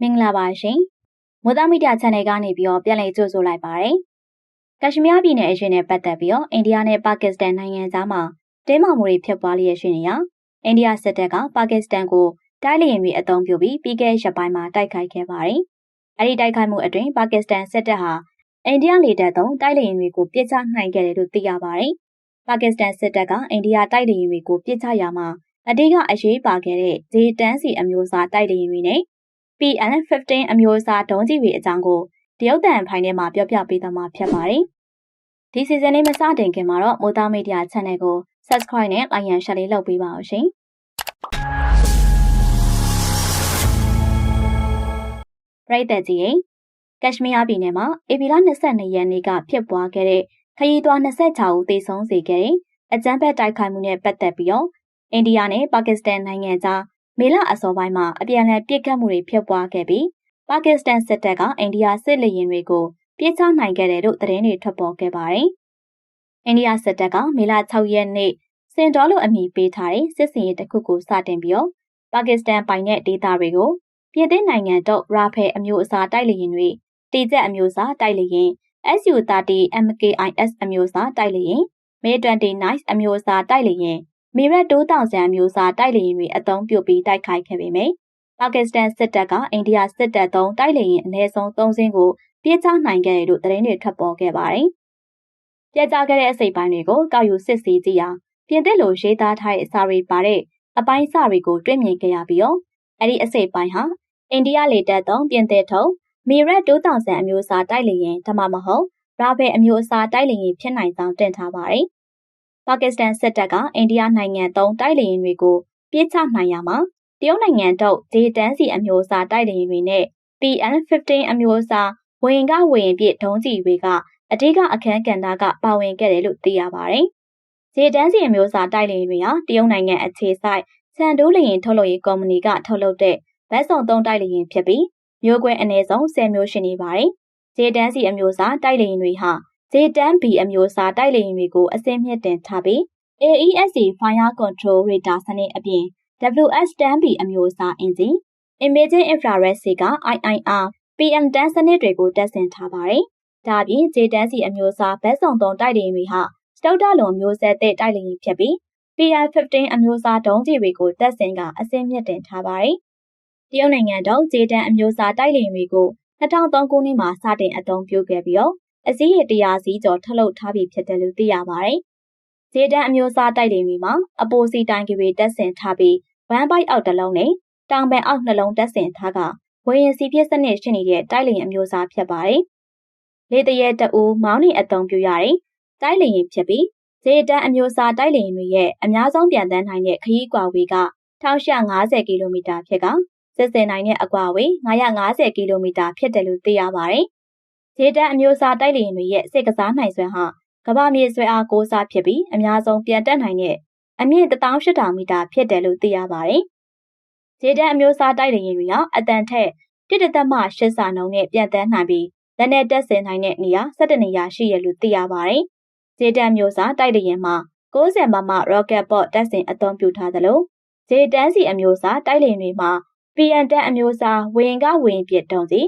မင်္ဂလာပါရှင်မိုးသားမီဒီယာ channel ကနေပြီးတော့ပြန်လည်ကြိုဆိုလိုက်ပါတယ်ကက်ရှမီးယားပြည်နယ်အရေးနဲ့ပတ်သက်ပြီးတော့အိန္ဒိယနဲ့ပါကစ္စတန်နိုင်ငံသားမှာတင်းမာမှုတွေဖြစ်ပွားလျက်ရှိနေရအိန္ဒိယစစ်တပ်ကပါကစ္စတန်ကိုတိုက်လေယာဉ်တွေအသုံးပြုပြီးပြီးခဲ့ရက်ပိုင်းမှာတိုက်ခိုက်ခဲ့ပါတယ်အဲဒီတိုက်ခိုက်မှုအတွင်းပါကစ္စတန်စစ်တပ်ဟာအိန္ဒိယလေတပ်သုံးတိုက်လေယာဉ်တွေကိုပြစ်ချနိုင်ခဲ့တယ်လို့သိရပါတယ်ပါကစ္စတန်စစ်တပ်ကအိန္ဒိယတိုက်လေယာဉ်တွေကိုပြစ်ချရာမှာအဓိကအရေးပါခဲ့တဲ့ဂျေတန်းစီအမျိုးအစားတိုက်လေယာဉ်တွေနဲ့ PN15 အမျိုးအစားဒုံးကျည်တွေအကြောင်းကိုတရုတ်တန်ဖိုင်ထဲမှာပြောပြပေးသွားမှာဖြစ်ပါတယ်။ဒီစီဇန်လေးမစတင်ခင်မှာတော့မိုးသားမီဒီယာ channel ကို subscribe နဲ့ like and share လေးလုပ်ပေးပါအောင်ရှင်။ပြည်သက်ကြီးရင်ကက်ရှမီးယားပြည်နယ်မှာဧပြီလ22ရက်နေ့ကဖြစ်ပွားခဲ့တဲ့ခရီးသွား26ဦးသေဆုံးစေခဲ့တဲ့အကြမ်းဖက်တိုက်ခိုက်မှုနဲ့ပတ်သက်ပြီးတော့အိန္ဒိယနဲ့ပါကစ္စတန်နိုင်ငံကြား မေလအစောပိုင်းမှာအပြန်အလှန်ပစ်ခတ်မှုတွေဖြစ်ပွားခဲ့ပြီးပါကစ္စတန်စစ်တပ်ကအိန္ဒိယစစ်လေယာဉ်တွေကိုပြစ်ချနိုင်ခဲ့တယ်လို့သတင်းတွေထွက်ပေါ်ခဲ့ပါတယ်။အိန္ဒိယစစ်တပ်ကမေလ6ရက်နေ့စင်တော်လိုအမည်ပေးထားတဲ့စစ်စင်ရေးတစ်ခုကိုစတင်ပြီးတော့ပါကစ္စတန်ပိုင်တဲ့ဒေသတွေကိုပြည်သစ်နိုင်ငံတော့ရာဖဲအမျိုးအစားတိုက်လေယာဉ်တွေတီကျက်အမျိုးအစားတိုက်လေယာဉ် SU-30 MKIS အမျိုးအစားတိုက်လေယာဉ် May-29 အမျိုးအစားတိုက်လေယာဉ် မီရက်2000အမျိုးအစားတိုက်လေယာဉ်တွေအသုံးပြုပြီးတိုက်ခိုက်ခဲ့ပေမယ့်ပါကစ္စတန်စစ်တပ်ကအိန္ဒိယစစ်တပ်သုံးတိုက်လေယာဉ်အနည်းဆုံး3စင်းကိုပြစ်ချနိုင်ခဲ့တယ်လို့သတင်းတွေထွက်ပေါ်ခဲ့ပါတယ်။ပြစ်ချခဲ့တဲ့အစိပ်ပိုင်းတွေကိုကောက်ယူစစ်ဆေးကြည့်ရာပြင်သစ်လိုရေးသားထားတဲ့အစာတွေပါတဲ့အပိုင်းစာတွေကိုတွေ့မြင်ခဲ့ရပြီးတော့အဲ့ဒီအစိပ်ပိုင်းဟာအိန္ဒိယလေတပ်သုံးပြင်သစ်ထုံမီရက်2000အမျိုးအစားတိုက်လေယာဉ်ဒါမှမဟုတ်ရာဘဲအမျိုးအစားတိုက်လေယာဉ်ဖြစ်နိုင်ကြောင်းတင်ထားပါတယ် ပါကစ္စတန်စစ်တပ်ကအိန္ဒိယနိုင်ငံသုံးတိုက်လေယာဉ်တွေကိုပြစ်ချနိုင်ရမှာတရုတ်နိုင်ငံထုတ်ဂျေတန်းစီအမျိုးအစားတိုက်လေယာဉ်တွေနဲ့ PN15 အမျိုးအစားဝင်ကဝရင်ပြစ်ဒုံးကျည်တွေကအဓိကအခန်းကဏ္ဍကပါဝင်ခဲ့တယ်လို့သိရပါတယ်။ဂျေတန်းစီအမျိုးအစားတိုက်လေယာဉ်တွေဟာတရုတ်နိုင်ငံအခြေစိုက်စံဒိုးလေယာဉ်ထုတ်လုပ်ရေးကုမ္ပဏီကထုတ်လုပ်တဲ့ဗတ်စုံသုံးတိုက်လေယာဉ်ဖြစ်ပြီးမျိုးကွဲအနည်းဆုံး10မျိုးရှိနေပါတယ်။ဂျေတန်းစီအမျိုးအစားတိုက်လေယာဉ်တွေဟာ ဂျေတန်း B အမျိုးအစားတိုက်လေယာဉ်တွေကိုအစင်းမြင့်တင်ထားပြီး AESA Fire Control Radar စနစ်အပြင် WS-10B အမျိုးအစားအင်ဂျင် Imaging Infrared စီက IIR PM10 စနစ်တွေကိုတပ်ဆင်ထားပါတယ်။ဒါအပြင် J10C အမျိုးအစားဘက်ဆောင်သုံးတိုက်လေယာဉ်တွေဟာစတုတ္တလွန်မျိုးဆက်တဲ့တိုက်လေယာဉ်ဖြစ်ပြီး PR15 အမျိုးအစားဒုံးကျည်တွေကိုတပ်ဆင်ကအစင်းမြင့်တင်ထားပါတယ်။တရုတ်နိုင်ငံတော် J10 အမျိုးအစားတိုက်လေယာဉ်တွေကို2003ခုနှစ်မှာစတင်အသုံးပြုခဲ့ပြီးတော့ အစည်းရတရားစီကျော်ထုတ်လုပ်ထားပြီးဖြစ်တယ်လို့သိရပါတယ်။ဂျေတန်အမျိုးအစားတိုက်လေတွေမှာအပိုစီတိုင်ကီတွေတက်ဆင်ထားပြီးဝမ်ပိုက်အောက်တစ်လုံးနဲ့တောင်ပန်အောက်နှလုံးတက်ဆင်ထားကဝရင်စီဖြစ်စနစ်ရှိနေတဲ့တိုက်လေအမျိုးအစားဖြစ်ပါတယ်။လေတရဲတအူးမောင်းနေအသုံးပြုရတဲ့တိုက်လေရင်ဖြစ်ပြီးဂျေတန်အမျိုးအစားတိုက်လေရင်တွေရဲ့အများဆုံးပြန်တန်းနိုင်တဲ့ခရီးကွာဝေးက1150ကီလိုမီတာဖြစ်ကစစ်စင်နိုင်တဲ့အကွာဝေး950ကီလိုမီတာဖြစ်တယ်လို့သိရပါတယ်။ ဂျေတန်အမျိုးအစားတိုက်လေရင်တွေရဲ့စိတ်ကစားနိုင်စွမ်းဟာကမ္ဘာမြေဆွဲအားကိုးစားဖြစ်ပြီးအများဆုံးပြန်တက်နိုင်တဲ့အမြင့်18000မီတာဖြစ်တယ်လို့သိရပါတယ်။ဂျေတန်အမျိုးအစားတိုက်လေရင်တွေကအတန်ထက်1.8ဆနှုန်းနဲ့ပြန်တန်းနိုင်ပြီးလက်နဲ့တက်ဆင်နိုင်တဲ့နေရာ17နေရာရှိရလို့သိရပါတယ်။ဂျေတန်မျိုးစားတိုက်လေရင်မှာ90မမ rocket bot တက်ဆင်အသုံးပြုထားသလိုဂျေတန်စီအမျိုးအစားတိုက်လေရင်တွေမှာ PN10 အမျိုးအစားဝရင်ကဝရင်ပြစ်တုံးစီ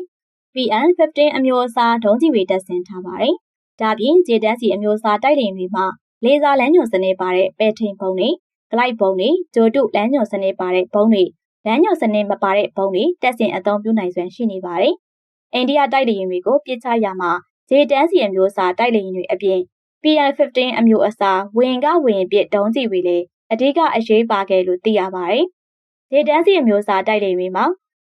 PN15 အမျိုးအစားဒုံးကျည်တွေတက်ဆင်ထားပါတယ်။ဒါပြင်ဂျေတန်စီအမျိုးအစားတိုက်လေရင်တွေမှာလေဆာလမ်းညွန်စနစ်ပါတဲ့ပဲထိန်ပုံတွေဂလိုက်ဘုံတွေဂျိုတုလမ်းညွန်စနစ်ပါတဲ့ဘုံတွေလမ်းညွန်စနစ်မပါတဲ့ဘုံတွေတက်ဆင်အသုံးပြုနိုင်စွမ်းရှိနေပါတယ်။အိန္ဒိယတိုက်လေယာဉ်တွေကိုပြစ်ချရမှာဂျေတန်းစီအမျိုးအစားတိုက်လေယာဉ်တွေအပြင် PL15 အမျိုးအစားဝင်ကဝင်ပြစ်ဒုံးကျည်တွေလည်းအဓိကအရေးပါခဲ့လို့သိရပါတယ်။ဂျေတန်းစီအမျိုးအစားတိုက်လေယာဉ်တွေမှာ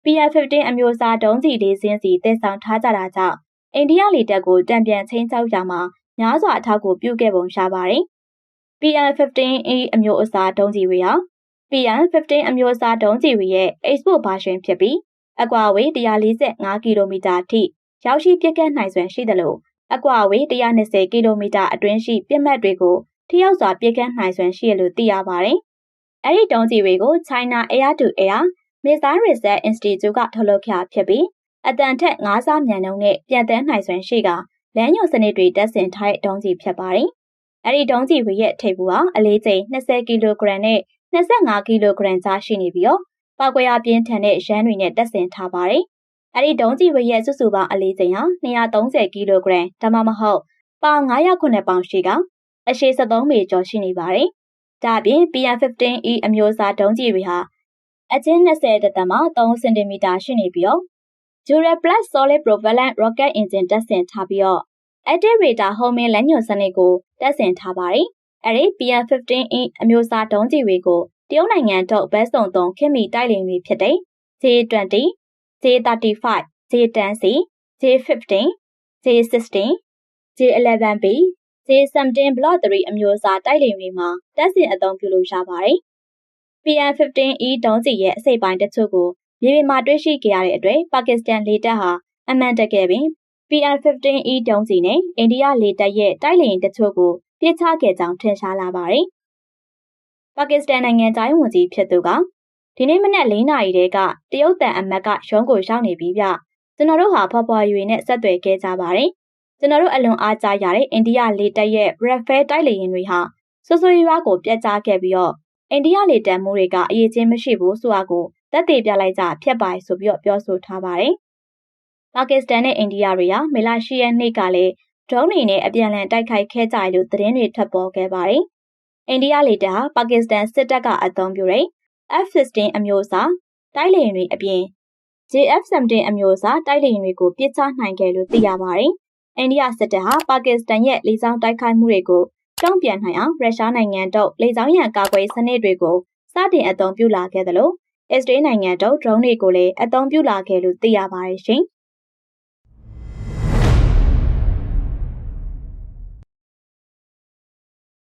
PL15 အမျိုးအစားဒုံးကျည်လေးစင်းစီတည်ဆောင်ထားကြတာကြောင့်အိန္ဒိယလေတပ်ကိုတံပြန်ချင်းချောက်ရမှာများစွာအထောက်ကိုပြုခဲ့ပုံရှာပါတယ်။ PL15A အမျိုးအစားဒုံးကျည်တွေဟာ PL15 အမျိုးအစားဒုံးကျည်တွေရဲ့ export version ဖြစ်ပြီးအကွာအဝေး145ကီလိုမီတာထိရောက်ရှိပြက်ကတ်နိုင်စွမ်းရှိသလိုအကွာအဝေး120ကီလိုမီတာအတွင်းရှိပြက်မှတ်တွေကိုထိရောက်စွာပြက်ကတ်နိုင်စွမ်းရှိရလို့သိရပါတယ်။အဲဒီဒုံးကျည်တွေကို China Air to Air Missile Research Institute ကထုတ်လုပ်ခဲ့ဖြစ်ပြီးအတန်ထက်၅ဆမြန်နှုန်းနဲ့ပြန်တန်းနိုင်စွမ်းရှိကလမ်းညွှန်စနစ်တွေတက်ဆင်ထားတဲ့ဒုံးကျည်ဖြစ်ပါတယ်။အဲဒီဒုံးကျည်တွေရဲ့ထိပ်ဘူးဟာအလေးချိန်20ကီလိုဂရမ်နဲ့25ကီလိုဂရမ်ကြားရှိနေပြီးတော့ပောက်ကွဲအားပြင်းထန်တဲ့ရန်တွေနဲ့တက်ဆင်ထားပါတယ်။အဲ့ဒီဒုံးကျည်ဝရဲ့စုစုပေါင်းအလေးချိန်ဟာ230ကီလိုဂရမ်ဒါမှမဟုတ်ပေါင်909ပေါင်ရှိကအရှိ73မီကျော်ရှိနေပါတယ်။ဒါအပြင် PM15E အမျိုးအစားဒုံးကျည်တွေဟာ အချင်း20တသက်မှ3စင်တီမီတာရှိနေပြီးတော့ Jura Plus Solid Propellant Rocket Engine တက်ဆင်ထားပြီးတော့ Active Radar Homing လက်ညွှန်စနစ်ကိုတက်ဆင်ထားပါတယ်။အဲဒီ PM15E အမျိုးအစားဒုံးကျည်တွေကိုတရုတ်နိုင်ငံထုတ်ဘဲစုံသုံးခင်မီတိုက်လင်တွေဖြစ်တဲ့ J20, J35, J10C, J15, J16, J11B, J17 Block 3အမျိုးအစားတိုက်လင်တွေမှာတက်ဆင်အသုံးပြုလို့ရပါတယ်။ PM15E ဒုံးကျည်ရဲ့အစိပ်ပိုင်းတချို့ကိုမြေပြင်မှာတွေ့ရှိခဲ့ရတဲ့အတွက်ပါကစ္စတန်လေတပ်ဟာအမှန်တကယ်ပင် PR-15E ဒုံးကျည်နဲ့အိန္ဒိယလေတပ်ရဲ့တိုက်လေယာဉ်တချို့ကိုပြစ်ချခဲ့ကြောင်းထင်ရှားလာပါတယ်။ပါကစ္စတန်နိုင်ငံသားဝန်ကြီးဖြစ်သူကဒီနေ့မနက်၄နာရီတည်းကတရုတ်တန်အမတ်ကရုံးကိုရောက်နေပြီးပြကျွန်တော်တို့ဟာဖွားဖွာရွေနဲ့ဆက်သွယ်ခဲ့ကြပါတယ်။ကျွန်တော်တို့အလွန်အားကြရတဲ့အိန္ဒိယလေတပ်ရဲ့ Rafale တိုက်လေယာဉ်တွေဟာဆွဆွရွားကိုပြတ်ကျခဲ့ပြီးတော့ အိန္ဒိယလေတပ်မှုတွေကအရေးချင်းမရှိဘူးဆိုတာကိုတက်သေးပြလိုက်ကြဖြစ်ပါဆိုပြီးတော့ပြောဆိုထားပါတယ်။ပါကစ္စတန်နဲ့အိန္ဒိယတွေကမေလ10ရက်နေ့ကလည်းဒရုန်းတွေနဲ့အပြန်အလှန်တိုက်ခိုက်ခဲ့ကြလို့သတင်းတွေထွက်ပေါ်ခဲ့ပါတယ်။အိန္ဒိယလေတပ်ဟာပါကစ္စတန်စစ်တပ်ကအသုံးပြုတဲ့ F-16 အမျိုးအစားတိုက်လေယာဉ်တွေအပြင် JF-17 အမျိုးအစားတိုက်လေယာဉ်တွေကိုပြစ်ချနိုင်ခဲ့လို့သိရပါတယ်။အိန္ဒိယစစ်တပ်ဟာပါကစ္စတန်ရဲ့လေကြောင်းတိုက်ခိုက်မှုတွေကို တုံ့ပြန်နိုင်အောင်ရုရှားနိုင်ငံတို့လေကြောင်းရန်ကာကွယ်စနစ်တွေကိုစတင်အသုံးပြုလာခဲ့သလိုအစ္စရေးနိုင်ငံတို့ drone တွေကိုလည်းအသုံးပြုလာခဲ့လို့သိရပါတယ်ရှင်။